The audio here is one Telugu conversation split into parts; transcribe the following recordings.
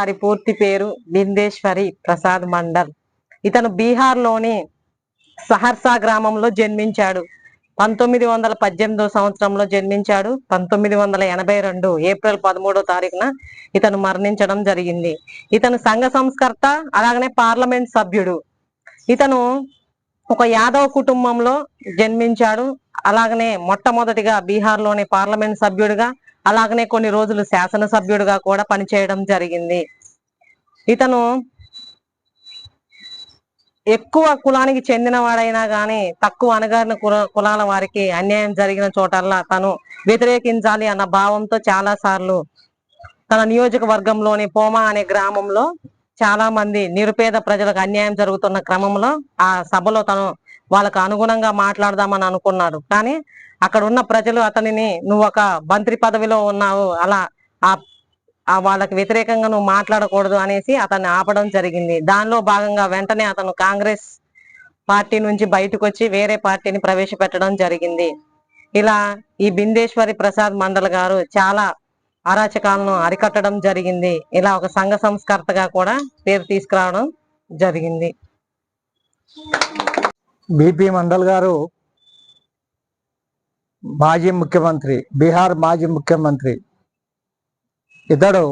గారి పూర్తి పేరు బిందేశ్వరి ప్రసాద్ మండల్. ఇతను బీహార్లోని సహర్సా గ్రామంలో జన్మించాడు. పంతొమ్మిది వందల పద్దెనిమిదో సంవత్సరంలో జన్మించాడు. పంతొమ్మిది వందల ఎనభై రెండు ఏప్రిల్ పదమూడో తారీఖున ఇతను మరణించడం జరిగింది. ఇతను సంఘ సంస్కర్త అలాగనే పార్లమెంట్ సభ్యుడు. ఇతను ఒక యాదవ కుటుంబంలో జన్మించాడు. అలాగనే మొట్టమొదటిగా బీహార్లోని పార్లమెంట్ సభ్యుడిగా అలాగనే కొన్ని రోజులు శాసనసభ్యుడిగా కూడా పనిచేయడం జరిగింది. ఇతను ఎక్కువ కులానికి చెందిన వాడైనా తక్కువ అణగారిన కుల కులాల వారికి అన్యాయం జరిగిన చోటల్లా తను వ్యతిరేకించాలి అన్న భావంతో చాలా సార్లు తన నియోజకవర్గంలోని పోమా అనే గ్రామంలో చాలా మంది నిరుపేద ప్రజలకు అన్యాయం జరుగుతున్న క్రమంలో ఆ సభలో తను వాళ్ళకు అనుగుణంగా మాట్లాడదామని అనుకున్నాడు. కానీ అక్కడ ఉన్న ప్రజలు అతనిని నువ్వు ఒక మంత్రి పదవిలో ఉన్నావు అలా ఆ వాళ్ళకి వ్యతిరేకంగా నువ్వు మాట్లాడకూడదు అనేసి అతన్ని ఆపడం జరిగింది. దానిలో భాగంగా వెంటనే అతను కాంగ్రెస్ పార్టీ నుంచి బయటకు వచ్చి వేరే పార్టీని ప్రవేశపెట్టడం జరిగింది. ఇలా ఈ బిందేశ్వరి ప్రసాద్ మండల్ గారు చాలా అరాచకాలను అరికట్టడం జరిగింది. ఇలా ఒక సంఘ సంస్కర్తగా కూడా పేరు తీసుకురావడం జరిగింది. బీపీ మండల్ గారు మాజీ ముఖ్యమంత్రి బీహార్ మాజీ ముఖ్యమంత్రి ఇతడు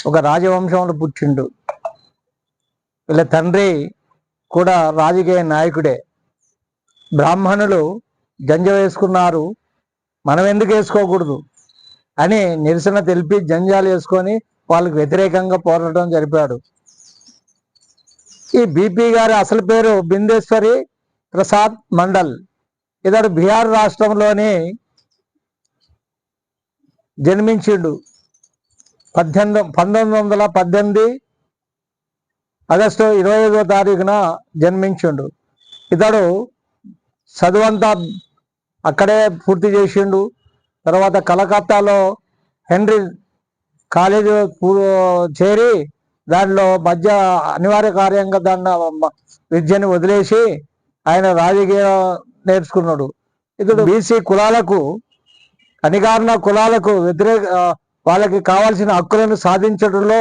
ఒక రాజవంశంలో పుట్టిండు. వీళ్ళ తండ్రి కూడా రాజకీయ నాయకుడే. బ్రాహ్మణులు జంజ వేసుకున్నారు మనం ఎందుకు వేసుకోకూడదు అని నిరసన తెలిపి జంజాలు వేసుకొని వాళ్ళకి వ్యతిరేకంగా పోరాటం జరిపాడు. ఈ బీపీ గారి అసలు పేరు బిందేశ్వరి ప్రసాద్ మండల్. ఇతడు బీహార్ రాష్ట్రంలోని జన్మించిండు. పద్దెనిమిది పంతొమ్మిది వందల పద్దెనిమిది ఆగస్టు ఇరవై ఐదో తారీఖున జన్మించిండు. ఇతడు చదువంతా అక్కడే పూర్తి చేసిండు. తర్వాత కలకత్తాలో హెన్రీ కాలేజ్ చేరి దానిలో మధ్య అనివార్య కార్యంగా దాన్ని విద్యను వదిలేసి ఆయన రాజకీయ నేర్చుకున్నాడు. ఇతడు బీసీ కులాలకు అణిగారిన కులాలకు వ్యతిరేక వాళ్ళకి కావాల్సిన హక్కులను సాధించడంలో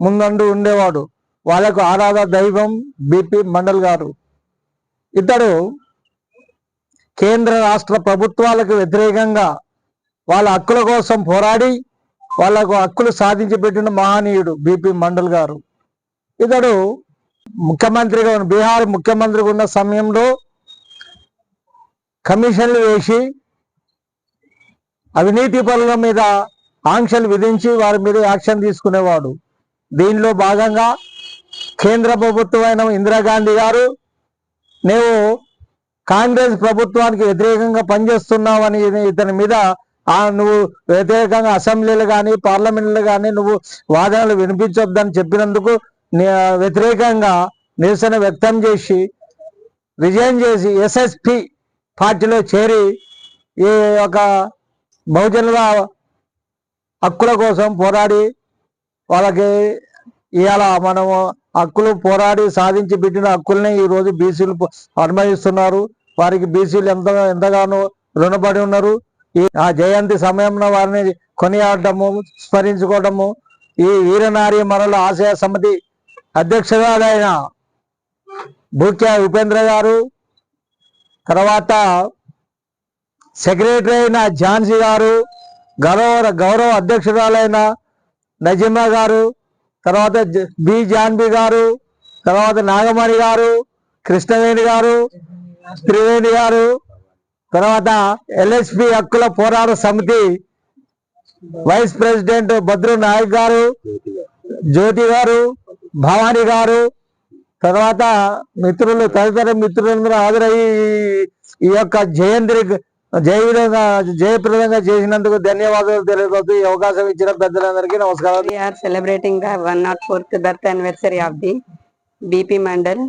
ముందండు ఉండేవాడు. వాళ్ళకు ఆరాధ దైవం బిపి మండల్ గారు. ఇతడు కేంద్ర రాష్ట్ర ప్రభుత్వాలకు వ్యతిరేకంగా వాళ్ళ హక్కుల కోసం పోరాడి వాళ్ళకు హక్కులు సాధించి పెట్టిన మహనీయుడు బిపి మండల్ గారు. ఇతడు ముఖ్యమంత్రిగా ఉన్న బీహార్ ముఖ్యమంత్రిగా ఉన్న సమయంలో కమిషన్లు వేసి అవినీతి పనుల మీద ఆంక్షలు విధించి వారి మీద యాక్షన్ తీసుకునేవాడు. దీనిలో భాగంగా కేంద్ర ప్రభుత్వమైన ఇందిరాగాంధీ గారు నేను కాంగ్రెస్ ప్రభుత్వానికి వ్యతిరేకంగా పనిచేస్తున్నావని ఇతని మీద నువ్వు వ్యతిరేకంగా అసెంబ్లీలు కానీ పార్లమెంట్లు కానీ నువ్వు వాదనలు వినిపించొద్దని చెప్పినందుకు వ్యతిరేకంగా నిరసన వ్యక్తం చేసి రిజైన్ చేసి ఎస్ఎస్పి పార్టీలో చేరి ఈ యొక్క బహుజనుల హక్కుల కోసం పోరాడి వాళ్ళకి ఇవాళ మనము హక్కులు పోరాడి సాధించి పెట్టిన హక్కుల్ని ఈ రోజు బీసీలు అనుమతిస్తున్నారు వారికి బీసీలు ఎంత ఎంతగానో రుణపడి ఉన్నారు. ఈ ఆ జయంతి సమయంలో వారిని కొనియాడటము స్మరించుకోవటము ఈ వీరనారి మరల ఆశయ సమితి అధ్యక్షురాలైన భూక్యా ఉపేంద్ర గారు తర్వాత సెక్రటరీ అయిన ఝాన్సీ గారు గౌరవ గౌరవ అధ్యక్షురాలైన నజీమా గారు తర్వాత జ- బి జాన్బి గారు తర్వాత నాగమణి గారు కృష్ణవేణి గారు త్రివేణి గారు తర్వాత ఎల్ఎస్పి హక్కుల పోరాట సమితి వైస్ ప్రెసిడెంట్ భద్రు నాయక్ గారు జ్యోతి గారు భవానీ గారు తర్వాత మిత్రులు తదితర మిత్రులందరూ హాజరయ్యి ఈ యొక్క జయంతి జయ విధంగా జయప్రదంగా చేసినందుకు ధన్యవాదాలు తెలియజేస్తూ ఈ అవకాశం ఇచ్చిన పెద్దలందరికీ నమస్కారం celebrating one not fourth birth anniversary of the BP Mandal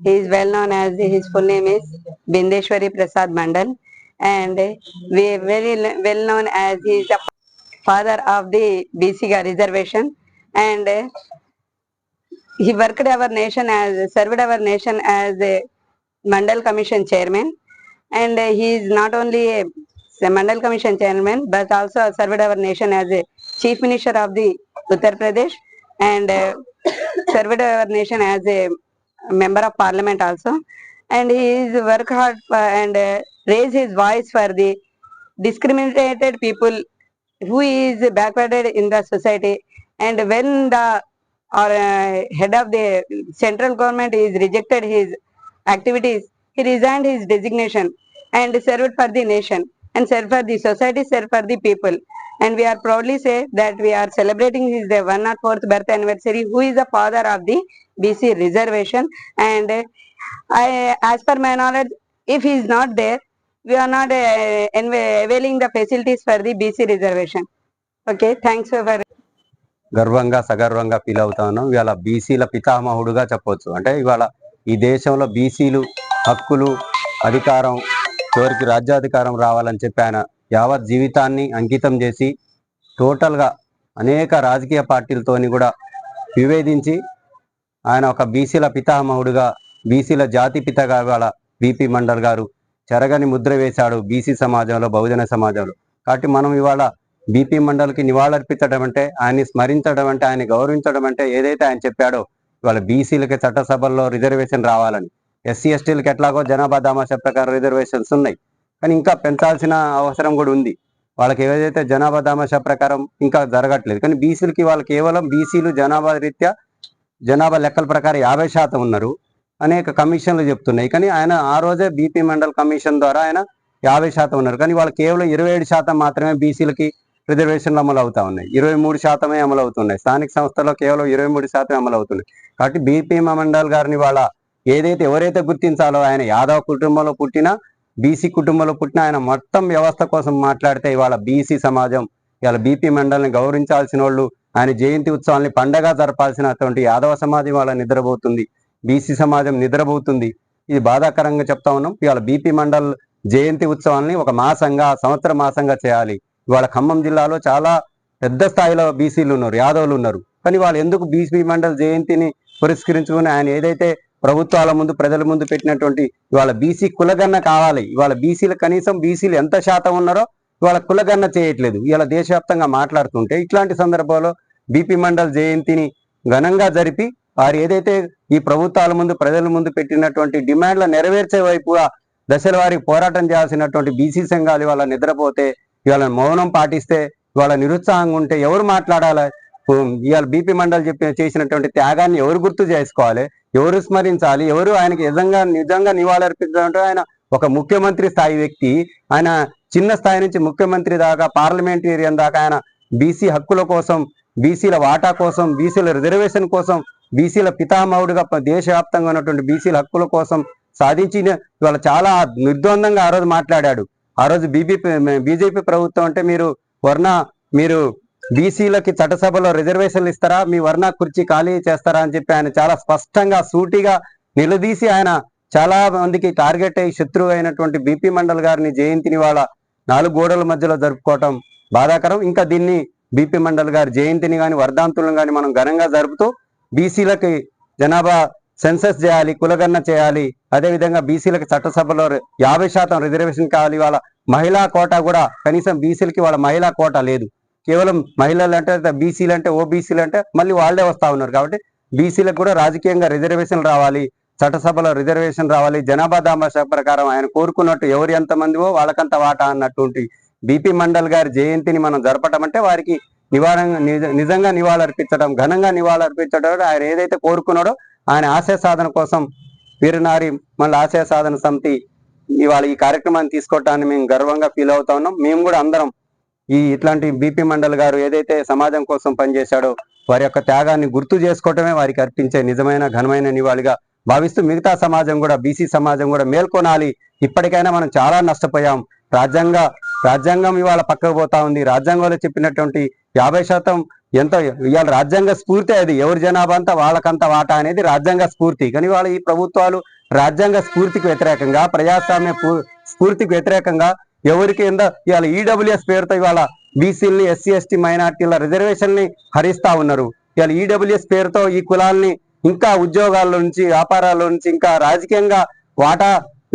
he's well known as his full name is Bindeshwari Prasad Mandal and very well known as his father of the బీసీగా reservation and he worked our nation as served our nation as a Mandal Commission chairman. And he is not only a Mandal Commission chairman but also served our nation as a chief minister of the Uttar Pradesh. And uh, served our nation as a member of parliament also. And he is work hard for, and uh, raise his voice for the discriminated people who is backwarded in the society. And when the or uh, head of the central government is rejected his activities. He resigned his designation and served for the nation and served for the society served for the people. And we are proudly say that we are celebrating his the 104th birth anniversary who is the father of the bc reservation. And uh, i as per my knowledge if he is not there we are not uh, availing the facilities for the bc reservation. Okay thanks for గర్వంగా సగర్వంగా ఫీల్ అవుతా ఉన్నాం. ఇవాళ బీసీల పితామహుడుగా చెప్పవచ్చు అంటే ఇవాళ ఈ దేశంలో బీసీలు హక్కులు అధికారం చివరికి రాజ్యాధికారం రావాలని చెప్పి ఆయన యావత్ జీవితాన్ని అంకితం చేసి టోటల్గా అనేక రాజకీయ పార్టీలతోని కూడా విభేదించి ఆయన ఒక బీసీల పితామహుడుగా బీసీల జాతి పితగా ఇవాళ బీపీ మండల్ గారు చెరగని ముద్ర వేశాడు బీసీ సమాజంలో బహుజన సమాజంలో. కాబట్టి మనం ఇవాళ బీపీ మండల్కి నివాళులర్పించడం అంటే ఆయన్ని స్మరించడం అంటే ఆయన గౌరవించడం అంటే ఏదైతే ఆయన చెప్పాడో ఇవాళ బీసీలకి చట్టసభల్లో రిజర్వేషన్ రావాలని. ఎస్సీ ఎస్టీలకి ఎట్లాగో జనాభా దామాషా ప్రకారం రిజర్వేషన్స్ ఉన్నాయి. కానీ ఇంకా పెంచాల్సిన అవసరం కూడా ఉంది. వాళ్ళకి ఏదైతే జనాభా దామాషా ప్రకారం ఇంకా జరగట్లేదు. కానీ బీసీలకి వాళ్ళు కేవలం బీసీలు జనాభా రీత్యా జనాభా లెక్కల ప్రకారం యాభై శాతం ఉన్నారు. అనేక కమిషన్లు చెప్తున్నాయి. కానీ ఆయన ఆ రోజే బీపీ మండల్ కమిషన్ ద్వారా ఆయన యాభై శాతం ఉన్నారు. కానీ వాళ్ళు కేవలం ఇరవై ఏడు శాతం మాత్రమే బీసీలకి రిజర్వేషన్లు అమలు అవుతా ఉన్నాయి. ఇరవై మూడు శాతమే అమలు అవుతున్నాయి. స్థానిక సంస్థల్లో కేవలం ఇరవై మూడు శాతం అమలు అవుతున్నాయి. కాబట్టి బీపీ మండల్ గారిని వాళ్ళ ఏదైతే ఎవరైతే గుర్తించాలో ఆయన యాదవ్ కుటుంబంలో పుట్టిన బీసీ కుటుంబంలో పుట్టిన ఆయన మొత్తం వ్యవస్థ కోసం మాట్లాడితే ఇవాళ బీసీ సమాజం ఇవాళ బీపీ మండల్ని గౌరవించాల్సిన వాళ్ళు ఆయన జయంతి ఉత్సవాల్ని పండగ జరపాల్సినటువంటి యాదవ సమాజం వాళ్ళ నిద్రపోతుంది. బీసీ సమాజం నిద్రపోతుంది. ఇది బాధాకరంగా చెప్తా ఉన్నాం. ఇవాళ బీపీ మండల్ జయంతి ఉత్సవాల్ని ఒక మాసంగా సంవత్సర మాసంగా చేయాలి. ఇవాళ ఖమ్మం జిల్లాలో చాలా పెద్ద స్థాయిలో బీసీలు ఉన్నారు యాదవులు ఉన్నారు. కానీ వాళ్ళు ఎందుకు బీసీ మండల్ జయంతిని పురస్కరించుకుని ఆయన ఏదైతే ప్రభుత్వాల ముందు ప్రజల ముందు పెట్టినటువంటి ఇవాళ బీసీ కులగన్న కావాలి ఇవాళ బీసీలు కనీసం బీసీలు ఎంత శాతం ఉన్నారో ఇవాళ కులగన్న చేయట్లేదు. ఇవాళ దేశవ్యాప్తంగా మాట్లాడుతుంటే ఇట్లాంటి సందర్భంలో బీపీ మండల్ జయంతిని ఘనంగా జరిపి వారు ఏదైతే ఈ ప్రభుత్వాల ముందు ప్రజల ముందు పెట్టినటువంటి డిమాండ్ల నెరవేర్చే వైపుగా దశల వారికి పోరాటం చేయాల్సినటువంటి బీసీ సంఘాలు ఇవాళ నిద్రపోతే ఇవాళ మౌనం పాటిస్తే ఇవాళ నిరుత్సాహంగా ఉంటే ఎవరు మాట్లాడాలి? ఇవాళ బీపీ మండల్ చెప్పిన చేసినటువంటి త్యాగాన్ని ఎవరు గుర్తు చేసుకోవాలి? ఎవరు స్మరించాలి? ఎవరు ఆయనకి నిజంగా నిజంగా నివాళులర్పించాలంటే ఆయన ఒక ముఖ్యమంత్రి స్థాయి వ్యక్తి. ఆయన చిన్న స్థాయి నుంచి ముఖ్యమంత్రి దాకా పార్లమెంటేరియన్ దాకా ఆయన బీసీ హక్కుల కోసం బీసీల వాటా కోసం బీసీల రిజర్వేషన్ కోసం బీసీల పితామహుడుగా దేశవ్యాప్తంగా ఉన్నటువంటి బీసీల హక్కుల కోసం సాధించిన ఇవాళ చాలా నిర్ద్వందంగా ఆ రోజు మాట్లాడాడు. ఆ రోజు బీబీపీ బీజేపీ ప్రభుత్వం అంటే మీరు వర్ణ మీరు బీసీలకి చట్టసభలో రిజర్వేషన్లు ఇస్తారా? మీ వర్ణ కుర్చీ ఖాళీ చేస్తారా? అని చెప్పి ఆయన చాలా స్పష్టంగా సూటిగా నిలదీసి ఆయన చాలా మందికి టార్గెట్ అయ్యి శత్రువు అయినటువంటి బీపీ మండల్ గారిని జయంతిని వాళ్ళ నాలుగు గోడల మధ్యలో జరుపుకోవటం బాధాకరం. ఇంకా దీన్ని బీపీ మండల్ గారి జయంతిని కానీ వర్ధాంతులను కానీ మనం ఘనంగా జరుపుతూ బీసీలకి జనాభా సెన్సస్ చేయాలి కులగన్న చేయాలి. అదే విధంగా బీసీలకు చట్టసభలో యాభై శాతం రిజర్వేషన్ కావాలి. వాళ్ళ మహిళా కోటా కూడా కనీసం బీసీలకి వాళ్ళ మహిళా కోటా లేదు. కేవలం మహిళలు అంటే బీసీలు అంటే ఓబీసీలు అంటే మళ్ళీ వాళ్ళే వస్తా ఉన్నారు కాబట్టి బీసీలకు కూడా రాజకీయంగా రిజర్వేషన్ రావాలి. చట్టసభలో రిజర్వేషన్ రావాలి. జనాభా దామాషా ప్రకారం ఆయన కోరుకున్నట్టు ఎవరు ఎంత మందివో వాళ్ళకంత వాటా అన్నటువంటి బీపీ మండల్ గారి జయంతిని మనం జరపటం అంటే వారికి నివారణ నిజ- నిజంగా నివాళులర్పించడం ఘనంగా నివాళులర్పించడం ఆయన ఏదైతే కోరుకున్నాడో ఆయన ఆశయ సాధన కోసం వీరనారి మళ్ళీ ఆశయ సాధన సమితి ఇవాళ ఈ కార్యక్రమాన్ని తీసుకోవటాన్ని మేము గర్వంగా ఫీల్ అవుతా ఉన్నాం. మేము కూడా అందరం ఈ ఇట్లాంటి బీపీ మండల్ గారు ఏదైతే సమాజం కోసం పనిచేశాడో వారి యొక్క త్యాగాన్ని గుర్తు చేసుకోవటమే వారికి అర్పించే నిజమైన ఘనమైన నివాళిగా భావిస్తూ మిగతా సమాజం కూడా బీసీ సమాజం కూడా మేల్కొనాలి. ఇప్పటికైనా మనం చాలా నష్టపోయాం. రాజ్యాంగ రాజ్యాంగం ఇవాళ పక్కకు పోతా ఉంది. రాజ్యాంగంలో చెప్పినటువంటి యాభై శాతం ఎంత ఇవాళ రాజ్యాంగ స్ఫూర్తి అది. ఎవరి జనాభా అంతా వాళ్ళకంత వాటా అనేది రాజ్యాంగ స్ఫూర్తి. కానీ వాళ్ళ ఈ ప్రభుత్వాలు రాజ్యాంగ స్ఫూర్తికి వ్యతిరేకంగా ప్రజాస్వామ్య స్ఫూర్తికి వ్యతిరేకంగా ఎవరికి ఎంత ఇవాళ ఈడబ్ల్యూఎస్ పేరుతో ఇవాళ బీసీలని ఎస్సీ ఎస్టీ మైనార్టీల రిజర్వేషన్ని హరిస్తా ఉన్నారు. ఇవాళ ఈడబ్ల్యూఎస్ పేరుతో ఈ కులాల్ని ఇంకా ఉద్యోగాల్లో నుంచి వ్యాపారాల్లో నుంచి ఇంకా రాజకీయంగా వాటా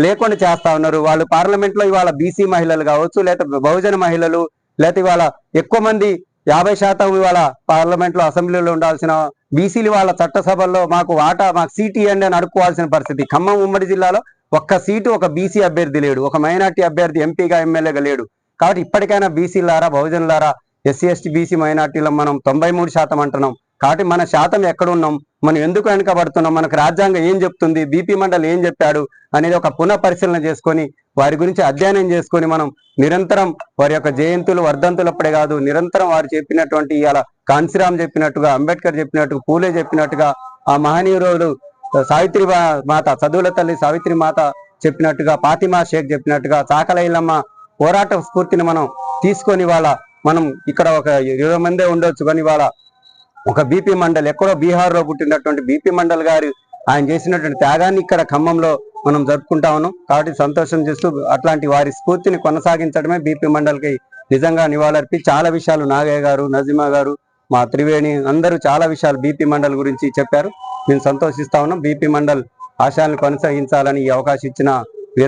లేకుండా చేస్తా ఉన్నారు. వాళ్ళు పార్లమెంట్లో ఇవాళ బీసీ మహిళలు కావచ్చు లేకపోతే బహుజన మహిళలు లేకపోతే ఇవాళ ఎక్కువ మంది యాభై శాతం ఇవాళ పార్లమెంట్లో అసెంబ్లీలో ఉండాల్సిన బీసీలు వాళ్ళ చట్టసభల్లో మాకు వాటా మాకు సీటు ఇవ్వండి అని అడుక్కోవాల్సిన పరిస్థితి. ఖమ్మం ఉమ్మడి జిల్లాలో ఒక్క సీటు ఒక బీసీ అభ్యర్థి లేడు. ఒక మైనార్టీ అభ్యర్థి ఎంపీగా ఎమ్మెల్యేగా లేడు. కాబట్టి ఇప్పటికైనా బీసీలారా బహుజనులారా ఎస్సీ ఎస్టీ బీసీ మైనార్టీలో మనం తొంభై మూడు శాతం అంటున్నాం. కాబట్టి మన శాతం ఎక్కడున్నాం? మనం ఎందుకు వెనుకబడుతున్నాం? మనకు రాజ్యాంగం ఏం చెప్తుంది? బీపీ మండలి ఏం చెప్పాడు? అనేది ఒక పునః పరిశీలన చేసుకొని వారి గురించి అధ్యయనం చేసుకొని మనం నిరంతరం వారి యొక్క జయంతులు వర్ధంతులప్పుడే కాదు నిరంతరం వారు చెప్పినటువంటి ఇలా కాన్సీరామ్ చెప్పినట్టుగా అంబేద్కర్ చెప్పినట్టుగా పూలే చెప్పినట్టుగా ఆ మహనీయులు సావిత్రి మాత చదువుల తల్లి సావిత్రి మాత చెప్పినట్టుగా పాతిమా షేక్ చెప్పినట్టుగా చాకలైలమ్మ పోరాట స్ఫూర్తిని మనం తీసుకొని వాళ్ళ మనం ఇక్కడ ఒక ఇరవై మందే ఉండొచ్చు కానీ వాళ్ళ ఒక బీపీ మండల్ ఎక్కడో బీహార్లో పుట్టినటువంటి బీపీ మండల్ గారు ఆయన చేసినటువంటి త్యాగాన్ని ఇక్కడ ఖమ్మంలో మనం జరుపుకుంటా ఉన్నాం. కాబట్టి సంతోషం చేస్తూ అట్లాంటి వారి స్ఫూర్తిని కొనసాగించడమే బీపీ మండల్కి నిజంగా నివాళులర్పి. చాలా విషయాలు నాగయ్య గారు నజీమా గారు మా త్రివేణి అందరూ చాలా విషయాలు బీపీ మండల్ గురించి చెప్పారు. మేము సంతోషిస్తా ఉన్నాం. బీపీ మండల్ ఆశయాలను కొనసాగించాలని ఈ అవకాశం ఇచ్చిన